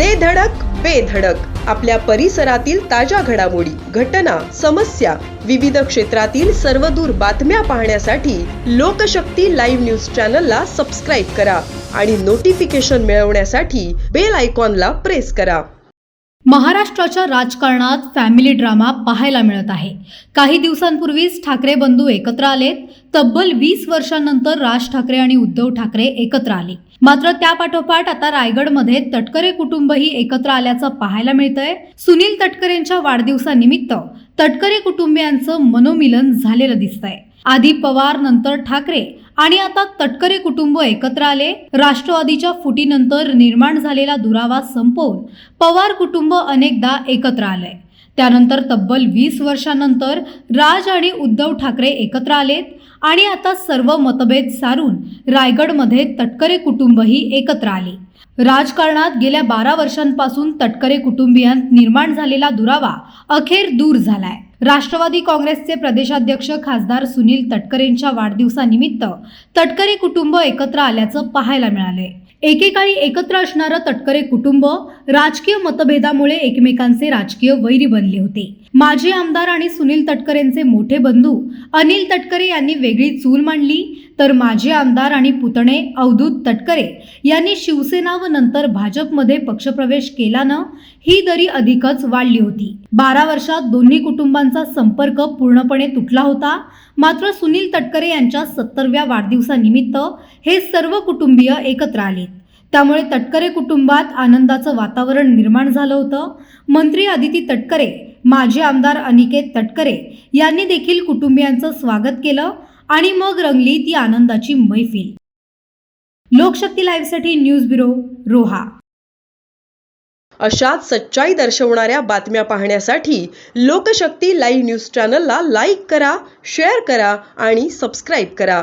दे धडक बेधडक आपल्या परिसरातील ताज्या घडामोडी घटना समस्या विविध क्षेत्रातील सर्वदूर बातम्या पाहण्यासाठी लोकशक्ती लाईव्ह न्यूज चॅनलला सबस्क्राईब करा आणि नोटिफिकेशन मिळवण्यासाठी बेल आयकॉनला प्रेस करा. महाराष्ट्राच्या राजकारणात फॅमिली ड्रामा पाहायला मिळत आहे. काही दिवसांपूर्वीच ठाकरे बंधू एकत्र आलेत. तब्बल वीस वर्षांनंतर राज ठाकरे आणि उद्धव ठाकरे एकत्र आले. मात्र त्यापाठोपाठ आता रायगडमध्ये तटकरे कुटुंबही एकत्र आल्याचं पाहायला मिळतंय. सुनील तटकरेंच्या वाढदिवसानिमित्त तटकरे कुटुंबियांचं मनोमिलन झालेलं दिसतंय. आधी पवार नंतर ठाकरे आणि आता तटकरे कुटुंब एकत्र आले. राष्ट्रवादीच्या फुटीनंतर निर्माण झालेला दुरावा संपवून पवार कुटुंब अनेकदा एकत्र आलंय. त्यानंतर तब्बल वीस वर्षानंतर राज आणि उद्धव ठाकरे एकत्र आलेत आणि आता सर्व मतभेद सारून रायगडमध्ये तटकरे कुटुंबही एकत्र आले. राजकारणात गेल्या बारा वर्षांपासून तटकरे कुटुंबियांत निर्माण झालेला दुरावा अखेर दूर झालाय. राष्ट्रवादी काँग्रेसचे प्रदेशाध्यक्ष खासदार सुनील तटकरेंच्या वाढदिवसानिमित्त तटकरे कुटुंब एकत्र आल्याचं पाहायला मिळाले. एकेकाळी एकत्र असणारं तटकरे कुटुंब राजकीय मतभेदामुळे एकमेकांचे राजकीय वैरी बनले होते. माजी आमदार आणि सुनील तटकरेंचे मोठे बंधू अनिल तटकरे यांनी वेगळी चूल मांडली. तर माजी आमदार आणि पुतणे अवधूत तटकरे यांनी शिवसेना व नंतर भाजपमध्ये पक्षप्रवेश केल्यानं ही दरी अधिकच वाढली होती. बारा वर्षात दोन्ही कुटुंबांचा संपर्क पूर्णपणे तुटला होता. मात्र सुनील तटकरे यांच्या सत्तरव्या वाढदिवसानिमित्त हे सर्व कुटुंबीय एकत्र आले. त्यामुळे तटकरे कुटुंबात आनंदाचं वातावरण निर्माण झालं होतं. मंत्री अदिती तटकरे माजी आमदार अनिकेत तटकरे यांनी देखील कुटुंबियांचं स्वागत केलं आणि मग रंगली ती आनंदाची मैफिल. लोकशक्ती लाईव्हसाठी न्यूज ब्युरो रोहा. अशाच सच्चाई दर्शवणाऱ्या बातम्या पाहण्यासाठी लोकशक्ती लाईव्ह न्यूज चॅनलला लाईक करा शेअर करा आणि सबस्क्राईब करा.